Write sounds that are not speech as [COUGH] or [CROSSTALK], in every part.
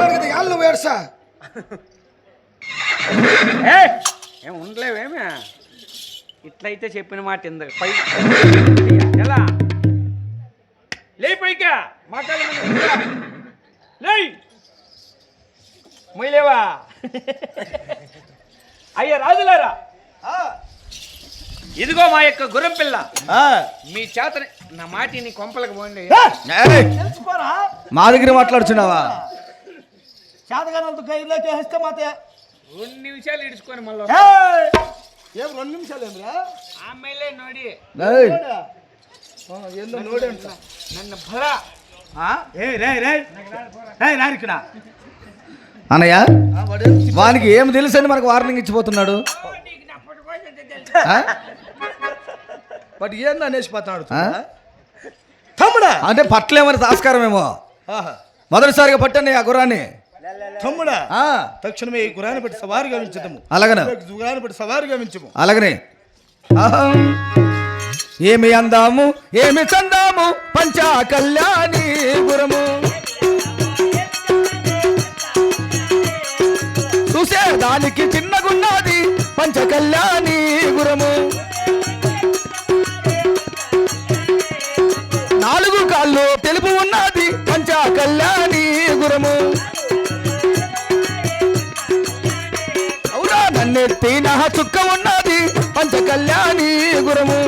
ఉండడానికి యాళ్ళు నువ్వు ఏడ్సా ఏ! ఏం ఉండలేవేమే ఇట్లయితే చెప్పిన మాట ఇంద పై ఎలా? లే పైకా! మాట్లాడమని లే! మొయ్యలేవా? అయ్యా రాజులారా! ఇదిగో మా యొక్క గుర్రం పిల్ల. మీ చేత నా మాట నీ కొంపలకు పోండి. మా దగ్గర మాట్లాడుచున్నావా? శాతగానంతో గైర్లోకి వేస్తే మాతే. రెండు నిమిషాలు ఇడుచుకొని మళ్ళీ ఏయ్! ఏం రెండు నిమిషాలు ఏమిరా ఆమెలే నోడి. ఏయ్, ఏందో నోడే నన్ను భరా. ఏ రే రే రే రారు ఇక్కడ అన్నయ్య వానికి ఏం తెలుసని మనకు వార్నింగ్ ఇచ్చిపోతున్నాడు? బట్ ఏందో అనేసి పోతున్నాడు? తమ్ముడా! అంటే పట్లేమని ఆస్కారమేమో. ఆహా. మొదటిసారిగా పట్టండి ఆ గుర్రాన్ని. తమ్ముడా ఆ, తక్షణమే ఈ గురాన్ని బట్టి సవారు గమించటము అలాగన గురాన్ని బట్టి సవారు గమించము అలాగనే ఏమి అందాము ఏమి చందాము పంచా కళ్యాణి గురము చూసే దానికి చిన్నగున్నది పంచ కళ్యాణి గురము నాలుగు కాళ్ళు నన్నెత్తి నా చుక్క ఉన్నది. పంచ కళ్యాణి గురము.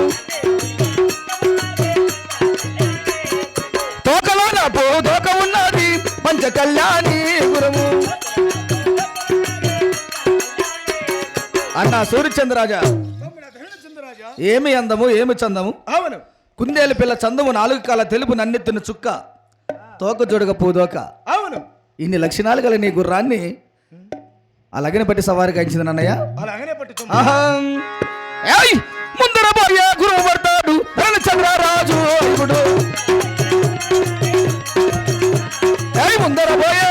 తోకలో నా పో తోక ఉన్నది. పంచ కళ్యాణి గురము. అన్న సూర్యచంద్రరాజా ఏమి అందము ఏమి చందము? అవును. కుందేలు పిల్ల చందము నాలుగు కాల తెలుపు నన్నెత్తిన చుక్క. తోక జోడక పూదోక అవును. ఇన్ని లక్షణాలు గల నీ గుర్రాన్ని అలాగనే పట్టి నన్నయ్య. అలాగనే పట్టి తమ్ముడు అహం. ఏయ్! ముందర పోయే గురువు పడతాడు ఏయ్ ముందర పోయే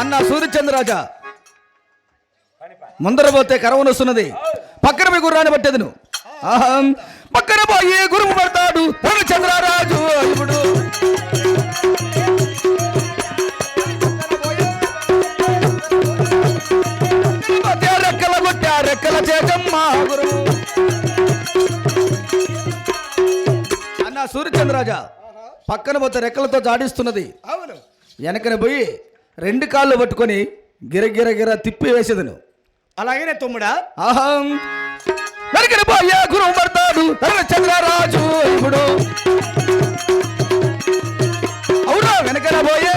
అన్న సూర్యచంద్రరాజా ముందర పోతే కరవను వస్తున్నది పక్కన మీ గుర్రాన్ని పట్టేది నువ్వు. పక్కన పోయి గురువు పడతాడు. చంద్రరాజు ఇప్పుడు రెక్కల కొట్టా రెక్కల గురువు. అన్న సూర్యచంద్రరాజా పక్కన పోతే రెక్కలతో జాడిస్తున్నది. వెనకన పోయి రెండు కాళ్ళు పట్టుకొని గిర గిర గిర తిప్పి వేసేది నువ్వు అలాగనే తమ్ముడా? అహం. వెనకన పోయే గురువు పడతాడు చంద్రరాజు ఇప్పుడు. అవునా వెనకన పోయే.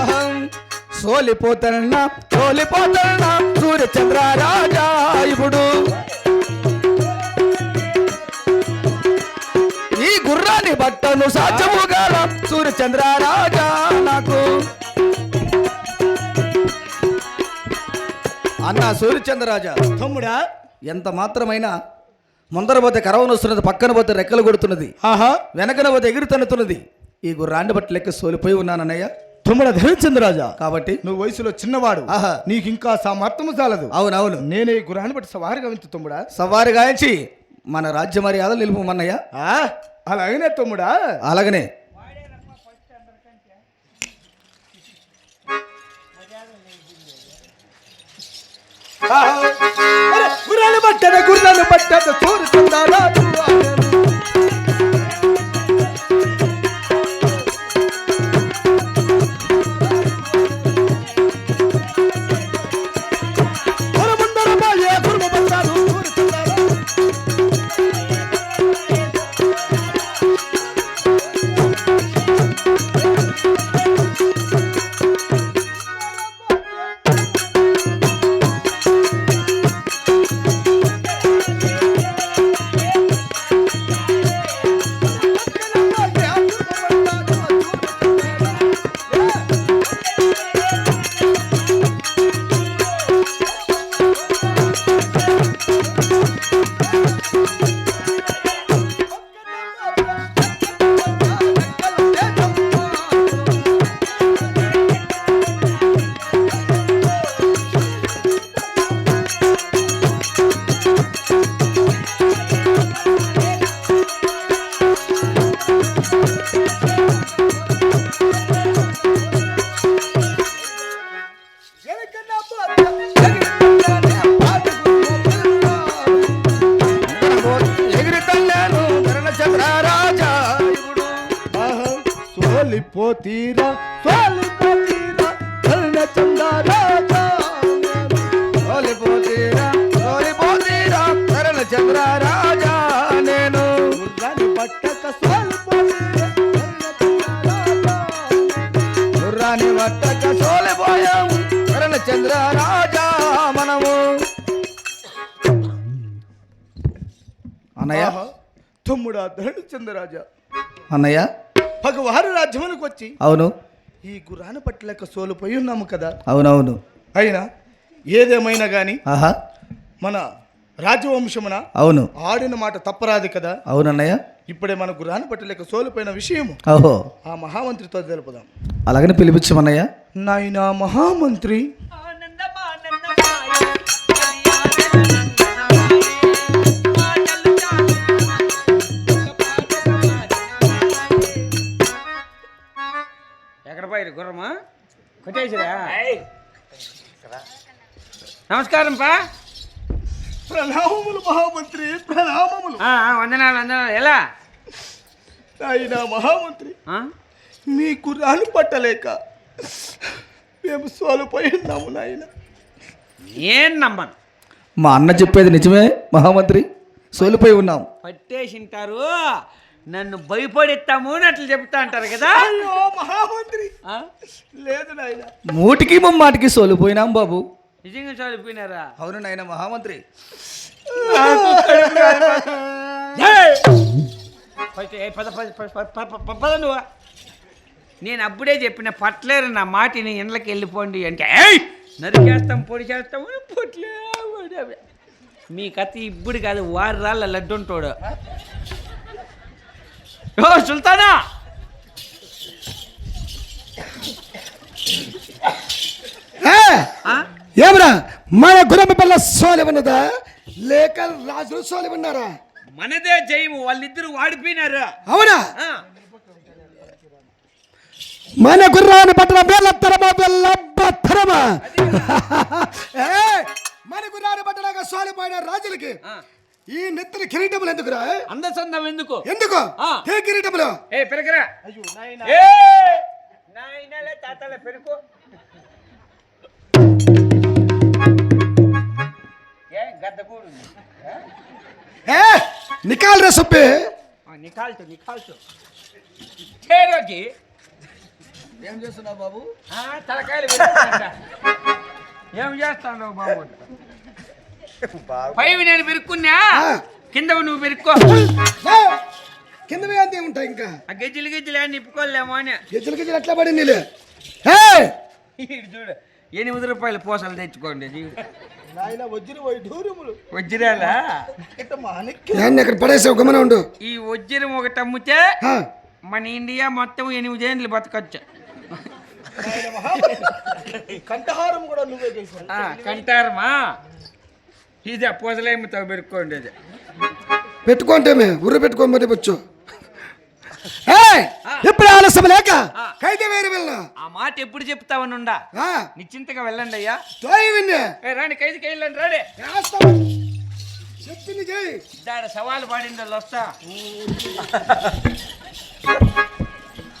అహం. సోలిపోతానన్నా సోలిపోతానన్నా సూర్యచంద్ర రాజా ఇప్పుడు. గుర్రాన్ని బట్టను సాధ్యము గాల సూర్యచంద్ర రాజా నాకు. అన్న సూర్యచంద్ర రాజా తమ్ముడా. ఎంత మాత్రమైనా ముందర పోతే కరవను వస్తున్నది పక్కన పోతే రెక్కలు కొడుతున్నది ఆహా. వెనకన పోతే ఎగురు తన్నుతున్నది. ఈ గుర్రాన్ని బట్టి లెక్క సోలిపోయి ఉన్నానన్నయ్య తమ్ముడా ధనుచంద్రరాజా కాబట్టి నువ్వు వయసులో చిన్నవాడు. ఆహా. నీకు ఇంకా సామర్థ్యము చాలదు. అవునవును. నేనే ఈ గురాన్ని బట్టి సవారు గావించు తమ్ముడా. సవారి గాయించి మన రాజ్య మర్యాదలు నిలుపుమన్నయ్య. ఆ, అలాగనే తమ్ముడా అలాగనే ఆహా. అరే, గుర్రాన్ని పట్టద గుర్రాన్ని సోలిపోతీరా సోలిపోతీరా ధరణ చందారాజా సోలిపోతీరా సోలిపోతీరా తరణ చంద్ర రాజా నేను. గుర్రాన్ని పట్టక సోలిపోతీరా. గుర్రాన్ని పట్టక సోలిపోయాం తరణ చంద్ర రాజా మనము. అన్నయ్య? తమ్ముడా ధరణ చంద్రరాజా అన్నయ్య? పగవారు రాజ్యములకు వచ్చి అవును. ఈ గుర్రాన్ని పట్టలేక సోలిపోయి ఉన్నాము కదా. అవునవును. అయినా ఏదేమైనా గాని ఆహా. మన రాజవంశమున అవును. ఆడిన మాట తప్పరాదు కదా. అవునన్నయ్య. ఇప్పుడే మన గుర్రాన్ని పట్టలేక సోలిపోయిన విషయము ఓహో. ఆ మహామంత్రితో తెలుపుదాం. అలాగని పిలిపించమన్నయ్య. నాయనా మహామంత్రి. పోయారు గుర్రమా. కొట్టేసిరా నమస్కారం పా ప్రణామములు మహామంత్రి ప్రణామములు. వందనాలు వందనాలు. ఎలా? నాయనా మహామంత్రి ఆ? మీ గుర్రాన్ని పట్టలేక మేము సోలిపోయి ఉన్నాము నాయన. ఏం నమ్మను? మా అన్న చెప్పేది నిజమే మహామంత్రి. సోలిపోయి ఉన్నాం. పట్టేసింటారు. నన్ను భయపడెత్తాము అని అట్లా చెప్తా అంటారు కదా. అయ్యో మహామంత్రి? లేదు నాయన. మూటికి ముమ్మాటికి సోలిపోయినాం బాబు. నిజంగా చనిపోయినారా అవును నాయన మహామంత్రి. పద పద పద పద పద పద పద నువ్వు. నేను అప్పుడే చెప్పిన పట్లేరు నా మాటిని ఇండ్లకి వెళ్ళిపోండి అంటే ఏయ్! నరికేస్తాం పొడి చేస్తాం పొట్లే. మీ కథ ఇప్పుడు కాదు వారి రాళ్ళ లడ్డు ఉంటాడు. ఓ సుల్తానా? ఏమరా? మన గురమ్మ పిల్ల సోలి ఉన్నదా? లేక రాజులు సోలి ఉన్నారా? మనదే జయము వాళ్ళిద్దరు వాడిపోయినారు? అవునా. మన గుర్రాన్ని పట్టిన బెల్ల తరమా బెల్ల తరమా. [LAUGHS] మన గుర్రాన్ని పట్టడాక సోలిపోయిన రాజులకి. ఈ నెత్తిన కిరీటములు ఎందుకురా? అందసందం ఎందుకు? ఎందుకు? ఆ. ఏ కిరీటములు? ఏ పెరగరా అయ్యో నాయన. ఏ! నాయనలే తాతలే పెరుకు ఏ గద్దగూడు ఏ నికాల్ రే సొప్పి నికాల్చు నికాల్చు చేరోకి ఏం చేస్తున్నావు బాబు? ఆ, తలకాయలు. ఏం చేస్తాను బాబు? పైవి నేను పెరుక్కున్నా. కింద నువ్వు పెరుక్కో కింద అంతే ఉంటాయి ఇంకా. ఆ గజ్జిలు గిజ్జిలు అని నిప్పుకోలేమో అని. గిజ్జలు గిజ్జలు ఎట్లా పడి నీళ్ళు ఏ! ఈడు చూడు ఎనిమిది రూపాయలు పూసలు తెచ్చుకోండి నేను ఇక్కడ పడేసావు గమన ఉండు. ఈ వజ్రం ఒకటి అమ్మితే మన ఇండియా మొత్తం ఎనిమిదేండ్లు బతకచ్చు. నాయన మహామంత్రి కంఠహారం కూడా నువ్వే ఇది పూసలేమితో పెరుక్కోండి అది పెట్టుకుంటే మే ఉర్రు మరి వచ్చు ఏ, ఇప్పుడు ఆలస్యం లేక? కైతే వేరు వెళ్ళ ఆ మాట ఎప్పుడు చెప్తావనుండా? నిశ్చింతగా వెళ్ళండి అయ్యా. రాండి ఖైదుకి వెళ్ళండి రాడే? చెప్పింది దాడ సవాలు పాడింది వాళ్ళు వస్తా.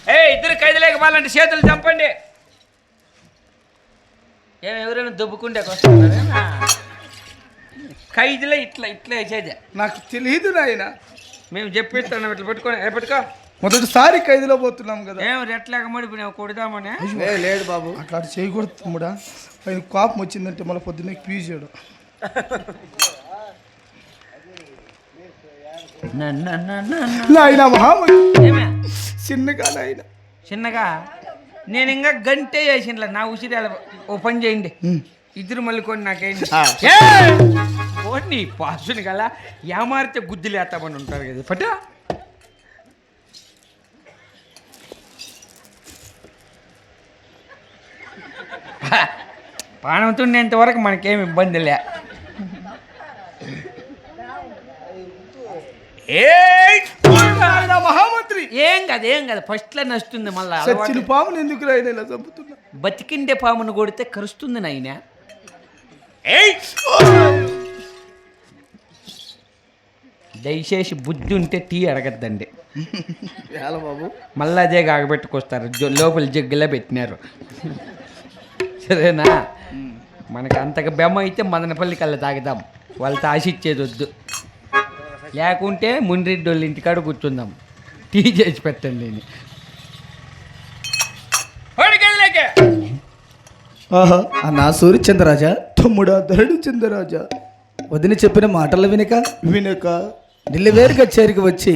ఏ ఇద్దరు ఖైదులేక వాళ్ళంటే చేతులు చంపండి. ఏం ఎవరైనా దుబ్బుకుంటే వస్తున్నారా ఖైదులే ఇట్లా ఇట్లా వేసేది నాకు తెలియదు నాయన. మేము చెప్పిస్తాను ఇట్లా పెట్టుకొని పెట్టుకో. మొదటిసారి ఖైదులో పోతున్నాం కదా. ఏం రెట్లాగ మడిపోయినావు కొడదామని? ఏ, లేదు బాబు. అట్లా చేయకూడదు తమ్ముడా. ఆయన కోపం వచ్చిందంటే మళ్ళీ పొద్దున్నే పీజ్ చేయడం. నాయన చిన్నగా నాయన. చిన్నగా? నేను ఇంకా గంటే చేసిన నా ఉసిరి ఓ పని చేయండి. ఇద్దరు మళ్ళీ కొన్ని నాకేంటి? నీ పాసుని గల ఏమారితే గుద్దులు వేస్తామని ఉంటారు కదా. పట పానంతో వరకు మనకేం ఇబ్బంది లే. మహామంత్రి! ఏం కాదు ఏం కాదు. ఫస్ట్లో నచ్చుతుంది మళ్ళీ పాముని ఎందుకు ఇలా చంపుతున్నా? బతికిండే పామును కొడితే కరుస్తుంది నాయన. దయచేసి బుద్ధి ఉంటే టీ అడగద్దండి. బాబు? మళ్ళీ అదే కాగబెట్టుకొస్తారు. లోపల జగ్గులా పెట్టినారు. సరేనా? మనకి అంతగా బెమ్మ అయితే మదనపల్లి కల్లా తాగుదాం. వాళ్ళతో ఆశిచ్చేది వద్దు. లేకుంటే మునిరెడ్డి వాళ్ళ ఇంటికాడ కూర్చుందాం. టీ చేసి పెట్టండి నేను. ఆహా అన్నా సూర్యచంద్రరాజా తమ్ముడా ధరడు చంద్రరాజా వదిన చెప్పిన మాటలు వినక వినక. ఢిల్లీ వేరు కచేరికి వచ్చి